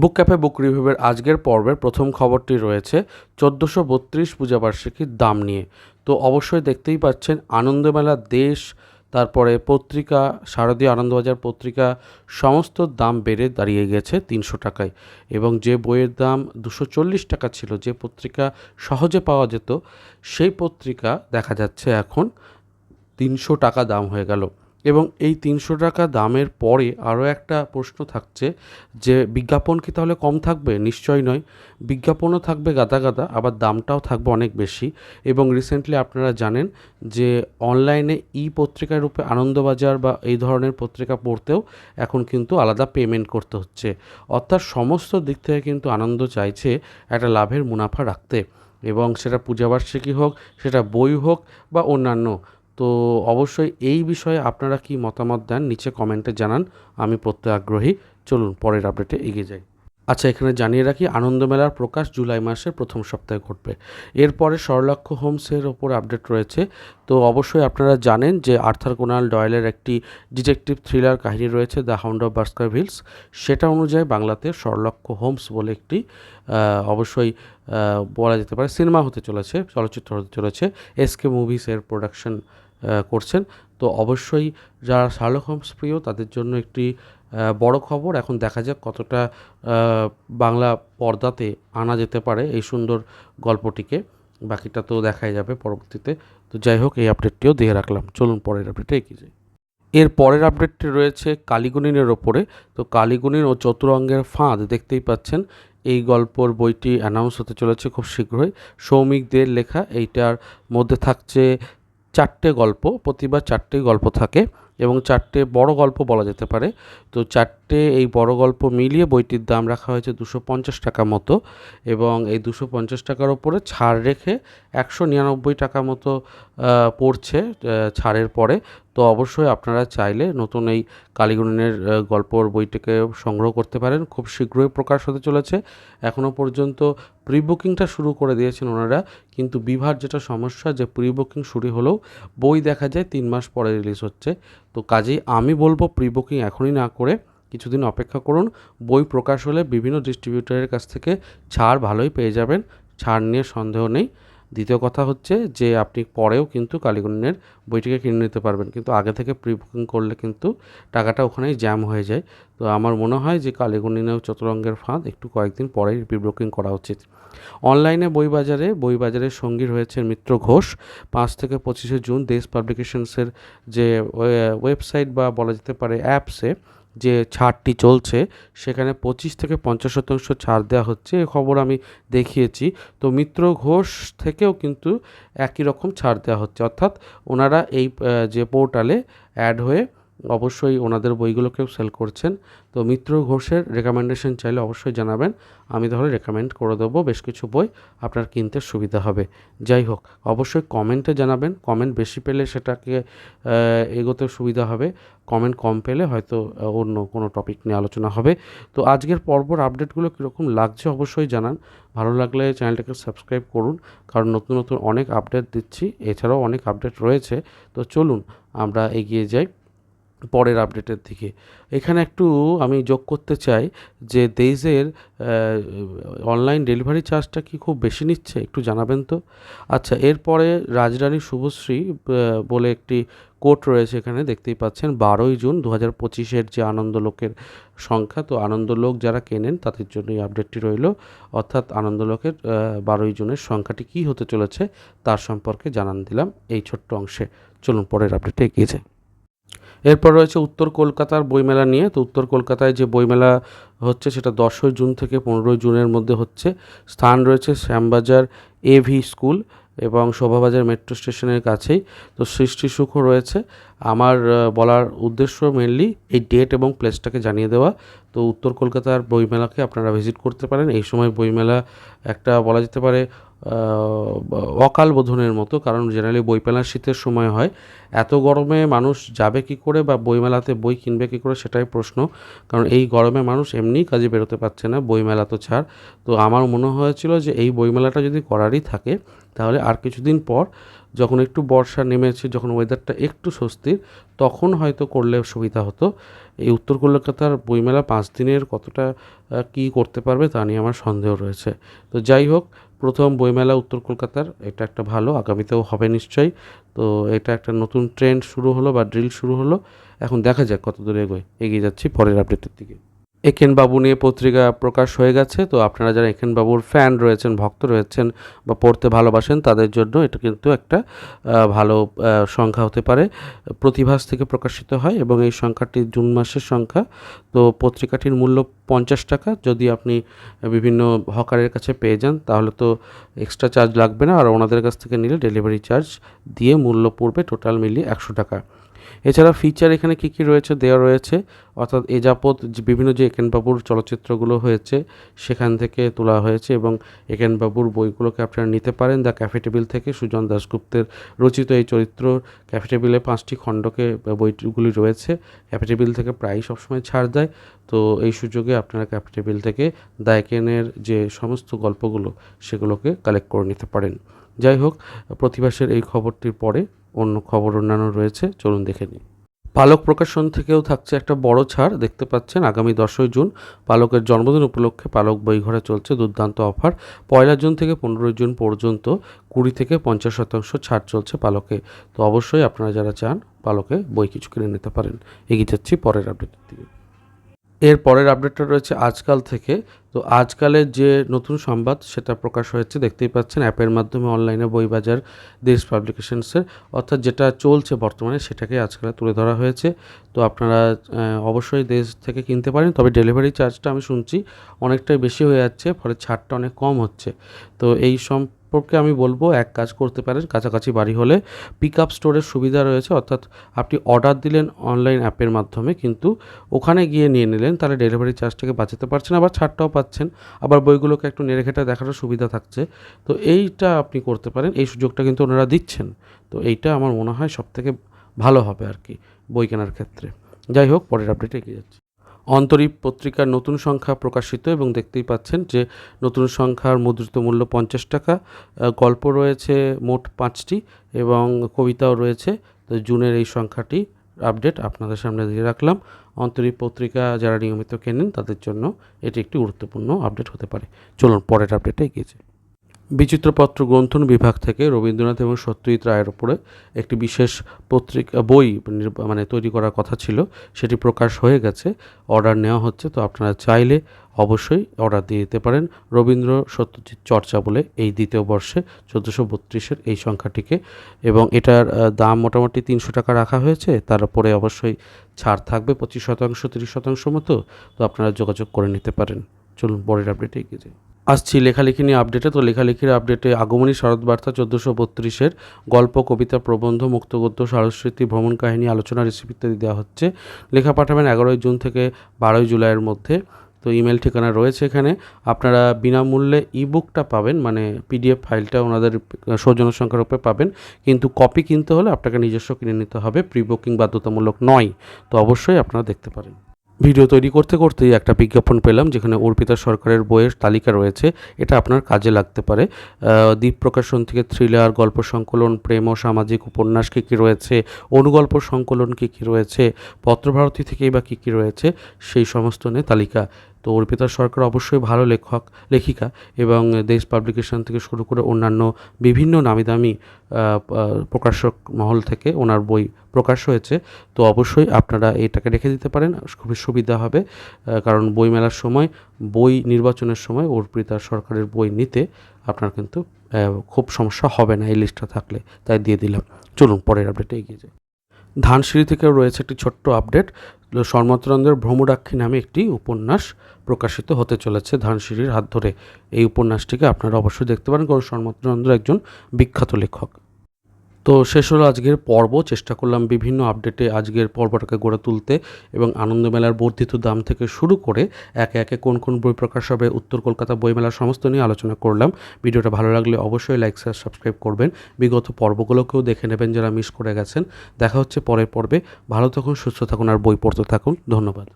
বুক cafe, বুক রিভিউয়ের আজকের পর্বের প্রথম খবরটি রয়েছে চোদ্দোশো বত্রিশ পূজাবার্ষিকীর দাম নিয়ে। তো অবশ্যই দেখতেই পাচ্ছেন আনন্দমেলা দেশ, তারপরে পত্রিকা, শারদীয় আনন্দবাজার পত্রিকা, সমস্ত দাম বেড়ে দাঁড়িয়ে গেছে তিনশো টাকায়। এবং যে বইয়ের দাম দুশো চল্লিশ টাকা ছিল, যে পত্রিকা সহজে পাওয়া যেত, সেই পত্রিকা দেখা যাচ্ছে এখন তিনশো টাকা দাম হয়ে গেল। এবং এই তিনশো টাকা দামের পরে আরও একটা প্রশ্ন থাকছে যে, বিজ্ঞাপন কি তাহলে কম থাকবে? নিশ্চয় নয়। বিজ্ঞাপনও থাকবে গাদা গাদা, আবার দামটাও থাকবে অনেক বেশি। এবং রিসেন্টলি আপনারা জানেন যে অনলাইনে ই পত্রিকার রূপে আনন্দবাজার বা এই ধরনের পত্রিকা পড়তেও এখন কিন্তু আলাদা পেমেন্ট করতে হচ্ছে। অর্থাৎ সমস্ত দিক থেকে কিন্তু আনন্দ চাইছে একটা লাভের মুনাফা রাখতে। এবং সেটা পূজাবার্ষিকী হোক, সেটা বই হোক বা অন্যান্য তো অবশ্যই এই বিষয়ে আপনারা কি মতামত দেন, নিচে কমেন্টে জানান, আমি পড়তে আগ্রহী। চলুন, পরের আপডেটে এগিয়ে যাই। আচ্ছা এখানে জানিয়ে রাখি আনন্দমেলার প্রকাশ জুলাই মাসের প্রথম সপ্তাহে ঘটবে। এরপরে স্বর্লাক্ষ হোমসের ওপর আপডেট রয়েছে। তো অবশ্যই আপনারা জানেন যে আর্থার কোনাল ডয়েলের একটি ডিটেকটিভ থ্রিলার কাহিনী রয়েছে, the hound of Baskervilles সেটা অনুযায়ী বাংলাতে স্বর্লক্ষ হোমস বলে একটি অবশ্যই বলা যেতে পারে, সিনেমা হতে চলেছে, চলচ্চিত্র হতে চলেছে এসকে মুভিসের প্রোডাকশন করছেন। তো অবশ্যই যারা শার্লক হোমস প্রিয়, তাদের জন্য একটি বড় খবর। এখন দেখা যাক কতটা বাংলা পর্দাতে আনা যেতে পারে এই সুন্দর গল্পটিকে। বাকিটা তো দেখাই যাবে পরবর্তীতে। তো যাই হোক, এই আপডেটটিও দিয়ে রাখলাম। চলুন পরের আপডেটে এগিয়ে যাই। এর পরের আপডেটটি রয়েছে কালীগুণিনের ওপরে। তো কালীগুণিন ও চতুরঙ্গের ফাঁদ দেখতেই পাচ্ছেন। এই গল্পর বইটি অ্যানাউন্স হতে চলেছে খুব শীঘ্রই। সৌমিক দের লেখা, এইটার মধ্যে থাকছে চারটে গল্প প্রতিবার চারটে গল্প থাকে। এবং চারটে বড় গল্প বলা যেতে পারে। তো চারটে এই বড় গল্প মিলিয়ে বইটির দাম রাখা হয়েছে দুশো পঞ্চাশ টাকা মতো এবং এই দুশো পঞ্চাশ টাকার ওপরে ছাড় রেখে একশো নিরানব্বই টাকা মতো পড়ছে ছাড়ের পরে। তো অবশ্যই আপনারা চাইলে নতুন এই কালীগুণের গল্পর বইটিকে সংগ্রহ করতে পারেন। খুব শীঘ্রই প্রকাশ হতে চলেছে। এখনও পর্যন্ত প্রি বুকিংটা শুরু করে দিয়েছেন ওনারা। কিন্তু বিভার যেটা সমস্যা, যে প্রি বুকিং শুরু হলেও বই দেখা যায় তিন মাস পরে রিলিজ হচ্ছে। তো কাজেই আমি বলব প্রি বুকিং এখনই না করে কিছুদিন অপেক্ষা করুন। বই প্রকাশ হলে বিভিন্ন ডিস্ট্রিবিউটরের কাছ থেকে ছাড় ভালোই পেয়ে যাবেন, ছাড় নিয়ে সন্দেহ নেই। দ্বিতীয় কথা হচ্ছে যে আপনি পরেও কিন্তু কালীগুণের বইটিকে কিনে নিতে পারবেন। কিন্তু আগে থেকে প্রি বুকিং করলে কিন্তু টাকাটা ওখানেই জ্যাম হয়ে যায়। তো আমার মনে হয় যে কালীগুণিনেও চতুরঙ্গের ফাঁদ একটু কয়েকদিন পরেই প্রি বুকিং করা উচিত। অনলাইনে বই বাজারে, বই বাজারের সঙ্গী রয়েছেন মিত্র ঘোষ। পাঁচ থেকে পঁচিশে জুন দেশ পাবলিকেশনসের যে ওয়েবসাইট বা বলা যেতে পারে অ্যাপসে যে ছাড়টি চলছে, সেখানে পঁচিশ থেকে পঞ্চাশ শতাংশ ছাড় দেওয়া হচ্ছে। এ খবর আমি দেখিয়েছি। তো মিত্র ঘোষ থেকেও কিন্তু একই রকম ছাড় দেওয়া হচ্ছে। অর্থাৎ ওনারা এই যে পোর্টালে অ্যাড হয়ে অবশ্যই ওনাদের বইগুলোকেও সেল করছেন। তো মিত্র ঘোষের রেকমেন্ডেশন চাইলে অবশ্যই জানাবেন। আমি তাহলে রেকমেন্ড করে দেবো বেশ কিছু বই, আপনার কিনতে সুবিধা হবে। যাই হোক, অবশ্যই কমেন্টে জানাবেন। কমেন্ট বেশি পেলে সেটাকে এগোতে সুবিধা হবে। কমেন্ট কম পেলে হয়তো অন্য কোনো টপিক নিয়ে আলোচনা হবে। তো আজকের পর্বর আপডেটগুলো কীরকম লাগছে অবশ্যই জানান। ভালো লাগলে চ্যানেলটাকে সাবস্ক্রাইব করুন। কারণ নতুন নতুন অনেক আপডেট দিচ্ছি। এছাড়াও অনেক আপডেট রয়েছে। তো চলুন, আমরা এগিয়ে যাই। পরের আপডেটের দিকে। এখানে একটু আমি যোগ করতে চাই যে দেইজের অনলাইন ডেলিভারি চার্জটা কি খুব বেশি নিচ্ছে? একটু জানাবেন তো? আচ্ছা এরপরে রাজরানী শুভশ্রী বলে একটি কোর্ট রয়েছে এখানে, দেখতেই পাচ্ছেন, বারোই জুন দু হাজার পঁচিশের যে আনন্দলোকের সংখ্যা, তো আনন্দলোক যারা কেনেন, তাদের জন্য এই আপডেটটি রইল। অর্থাৎ আনন্দলোকের বারোই জুনের সংখ্যাটি কী হতে চলেছে, তার সম্পর্কে জানান দিলাম এই ছোট্ট অংশে। চলুন পরের আপডেটে এগিয়ে যায় এরপর রয়েছে উত্তর কলকাতার বইমেলা নিয়ে। তো উত্তর কলকাতায় যে বইমেলা হচ্ছে, সেটা দশই জুন থেকে পনেরোই জুনের মধ্যে হচ্ছে। স্থান রয়েছে শ্যামবাজার এভি স্কুল এবং শোভাবাজার মেট্রো স্টেশনের কাছেই। তো সৃষ্টি সুখও রয়েছে। আমার বলার উদ্দেশ্য মেনলি এই ডেট এবং প্লেসটাকে জানিয়ে দেওয়া। তো উত্তর কলকাতার বইমেলাকে আপনারা ভিজিট করতে পারেন। এই সময় বইমেলা একটা বলা যেতে পারে অকাল বোধনের মতো, কারণ জেনারেলি বইমেলা শীতের সময় হয়। এত গরমে মানুষ যাবে কি করে বা বইমেলাতে বই কিনবে কী করে সেটাই প্রশ্ন। কারণ এই গরমে মানুষ এমনিই কাজে বেরোতে পারছে না বইমেলা তো ছাড়। তো আমার মনে হয়েছিল যে এই বইমেলাটা যদি করারই থাকে, তাহলে আর কিছুদিন পর যখন একটু বর্ষা নেমেছে, যখন ওয়েদারটা একটু স্বস্তির, তখন হয়তো করলে সুবিধা হতো। এই উত্তর কলকাতার বইমেলা পাঁচ দিনের কতটা কী করতে পারবে তা নিয়ে আমার সন্দেহ রয়েছে। তো যাই হোক প্রথম বইমেলা উত্তর কলকাতার, এটা একটা ভালো, আগামীতেও হবে নিশ্চয়ই। তো এটা একটা নতুন ট্রেন্ড শুরু হলো বা ড্রিল শুরু হলো। এখন দেখা যাক কত দূরে এগোয়। এগিয়ে যাচ্ছি পরের আপডেটের দিকে। একেন বাবু নিয়ে পত্রিকা প্রকাশ হয়ে গেছে। তো আপনারা যারা একেন বাবুর ফ্যান রয়েছেন, ভক্ত রয়েছেন বা পড়তে ভালোবাসেন, তাদের জন্য এটা কিন্তু একটা ভালো সংখ্যা হতে পারে। প্রতিভাস থেকে প্রকাশিত হয় এবং এই সংখ্যাটি জুন মাসের সংখ্যা। তো পত্রিকাটির মূল্য পঞ্চাশ টাকা। যদি আপনি বিভিন্ন হকারের কাছে পেয়ে যান, তাহলে তো এক্সট্রা চার্জ লাগবে না। আর ওনাদের কাছ থেকে নিলে ডেলিভারি চার্জ দিয়ে মূল্য পড়বে টোটাল মিলিয়ে একশো টাকা। এছাড়া ফিচার এখানে কী কী রয়েছে দেওয়া রয়েছে, অর্থাৎ এ যাবৎ বিভিন্ন যে একেনবাবুর চলচ্চিত্রগুলো হয়েছে, সেখান থেকে তোলা হয়েছে এবং একেনবাবুর বইগুলোকে আপনারা নিতে পারেন। দ্য ক্যাফে টেবিল থেকে সুজন দাশগুপ্তের রচিত এই চরিত্র ক্যাফে টেবিলে পাঁচটি খণ্ডকে বইগুলি রয়েছে। ক্যাফে টেবিল থেকে প্রায়ই সবসময় ছাড় দেয়। তো এই সুযোগে আপনারা ক্যাফে টেবিল থেকে দায়কেনের যে সমস্ত গল্পগুলো, সেগুলোকে কালেক্ট করে নিতে পারেন। যাই হোক প্রতিবাসের এই খবরটির পরে অন্য খবর অন্যান্য রয়েছে, চলুন দেখে নিন পালক প্রকাশন থেকেও থাকছে একটা বড় ছাড়, দেখতে পাচ্ছেন আগামী দশই জুন পালকের জন্মদিন উপলক্ষে পালক বইঘরে চলছে দুর্দান্ত অফার। পয়লা জুন থেকে পনেরোই জুন পর্যন্ত কুড়ি থেকে পঞ্চাশ শতাংশ ছাড় চলছে পালকে। তো অবশ্যই আপনারা যারা চান পালকে বই কিছু কিনে নিতে পারেন। এগিয়ে যাচ্ছি পরের আপডেটের দিকে। এর পরের আপডেটটা রয়েছে আজকাল থেকে। তো আজকালের যে নতুন সংবাদ, সেটা প্রকাশ হয়েছে, দেখতেই পাচ্ছেন, অ্যাপের মাধ্যমে অনলাইনে বই বাজার দেশ পাবলিকেশনসের অর্থাৎ যেটা চলছে বর্তমানে, সেটাকে আজকাল তুলে ধরা হয়েছে। তো আপনারা অবশ্যই দেশ থেকে কিনতে পারেন, তবে ডেলিভারি চার্জটা আমি শুনছি অনেকটাই বেশি হয়ে যাচ্ছে, ফলে ছাড়টা অনেক কম হচ্ছে। তো এই সম সম্পর্কে আমি বলব, এক কাজ করতে পারেন, কাছাকাছি বাড়ি হলে পিক আপ স্টোরের সুবিধা রয়েছে, অর্থাৎ আপনি অর্ডার দিলেন অনলাইন অ্যাপের মাধ্যমে, কিন্তু ওখানে গিয়ে নিয়ে নিলেন, তাহলে ডেলিভারি চার্জটাকে বাঁচাতে পারছেন, আবার ছাড়টাও পাচ্ছেন, আবার বইগুলোকে একটু নেড়েঘেটে দেখারও সুবিধা থাকছে। তো এইটা আপনি করতে পারেন, এই সুযোগটা কিন্তু ওনারা দিচ্ছেন। তো এইটা আমার মনে হয় সবথেকে ভালো হবে আর কি, বই কেনার ক্ষেত্রে। যাই হোক, পরের আপডেটে এগিয়ে যাচ্ছি। অন্তরীপ পত্রিকার নতুন সংখ্যা প্রকাশিত এবং দেখতেই পাচ্ছেন যে নতুন সংখ্যার মুদ্রিত মূল্য পঞ্চাশ টাকা গল্প রয়েছে মোট পাঁচটি এবং কবিতাও রয়েছে। তো জুনের এই সংখ্যাটি আপডেট আপনাদের সামনে দিয়ে রাখলাম। অন্তরীপ পত্রিকা যারা নিয়মিত কেনেন তাদের জন্য এটি একটি গুরুত্বপূর্ণ আপডেট হতে পারে। চলুন পরের আপডেটে এগিয়েছে বিচিত্রপত্র গ্রন্থন বিভাগ থেকে রবীন্দ্রনাথ এবং সত্যজিৎ রায়ের ওপরে একটি বিশেষ পত্রিকা বই মানে তৈরি করার কথা ছিল। সেটি প্রকাশ হয়ে গেছে। অর্ডার নেওয়া হচ্ছে, তো আপনারা চাইলে অবশ্যই অর্ডার দিয়ে দিতে পারেন। রবীন্দ্র সত্যজিৎ চর্চা বলে এই দ্বিতীয় বর্ষে চোদ্দোশো বত্রিশের এই সংখ্যাটিকে। এবং এটার দাম মোটামুটি তিনশো টাকা রাখা হয়েছে। তার উপরে অবশ্যই ছাড় থাকবে, পঁচিশ শতাংশ, তিরিশ শতাংশ মতো। তো আপনারা যোগাযোগ করে নিতে পারেন। চলুন, পরের আপডেটে এগিয়ে যাই। আসছি লেখালেখি নিয়ে আপডেটে তো লেখালেখির আপডেটে আগমনী শরৎ বার্তা চোদ্দোশো বত্রিশের গল্প, কবিতা, প্রবন্ধ, মুক্তগদ্য সারস্বতী ভ্রমণ কাহিনী, আলোচনা রেসিপি ইত্যাদি দেওয়া হচ্ছে। লেখা পাঠাবেন এগারোই জুন থেকে বারোই জুলাইয়ের মধ্যে। তো ইমেল ঠিকানা রয়েছে এখানে। আপনারা বিনামূল্যে ইবুকটা পাবেন মানে পিডিএফ ফাইলটা ওনাদের সৌজন্য সংখ্যার উপরে পাবেন। কিন্তু কপি কিনতে হলে আপনাকে নিজস্ব কিনে নিতে হবে। প্রি বুকিং বাধ্যতামূলক নয়। তো অবশ্যই আপনারা দেখতে পারেন। ভিডিও তৈরি করতে করতেই একটা বিজ্ঞাপন পেলাম, যেখানে অর্পিতা সরকারের বইয়ের তালিকা রয়েছে। এটা আপনার কাজে লাগতে পারে। দ্বীপ প্রকাশন থেকে থ্রিলার গল্প সংকলন, প্রেম ও সামাজিক উপন্যাস কী কী রয়েছে, অনুগল্প সংকলন কী কী রয়েছে, পত্রভারতী থেকেই বা কী কী রয়েছে, সেই সমস্ত নিয়ে তালিকা তো অর্পিতা সরকার অবশ্যই ভালো লেখক, লেখিকা এবং দেশ পাবলিকেশন থেকে শুরু করে অন্যান্য বিভিন্ন নামি দামি প্রকাশক মহল থেকে ওনার বই প্রকাশ হয়েছে। তো অবশ্যই আপনারা এটাকে রেখে দিতে পারেন, খুবই সুবিধা হবে কারণ বই মেলার সময়, বই নির্বাচনের সময় অর্পিতা সরকারের বই নিতে আপনার কিন্তু খুব সমস্যা হবে না এই লিস্টটা থাকলে। তাই দিয়ে দিলাম। চলুন, পরের আপডেটে এগিয়ে যাই। ধানসিঁড়ি থেকেও রয়েছে একটি ছোট্ট আপডেট। শর্মাত্রন্দের ভ্রমরাক্ষী নামে একটি উপন্যাস প্রকাশিত হতে চলেছে ধানসিঁড়ির হাত ধরে। এই উপন্যাসটিকে আপনারা অবশ্যই দেখতে পারেন। কারণ শর্মাত্রন্দ্র একজন বিখ্যাত লেখক। তো শেষ হলো আজকের পর্ব। চেষ্টা করলাম বিভিন্ন আপডেটে আজকের পর্বটাকে গড়ে তুলতে এবং আনন্দমেলার বর্ধিত দাম থেকে শুরু করে একে একে কোন কোন বই প্রকাশ হবে, উত্তর কলকাতা বইমেলার সমস্ত নিয়ে আলোচনা করলাম। ভিডিওটা ভালো লাগলে অবশ্যই লাইক শেয়ার সাবস্ক্রাইব করবেন। বিগত পর্বগুলোকেও দেখে নেবেন যারা মিস করে গেছেন। দেখা হচ্ছে পরের পর্বে। ভালো থাকুন, সুস্থ থাকুন আর বই পড়তে থাকুন। ধন্যবাদ।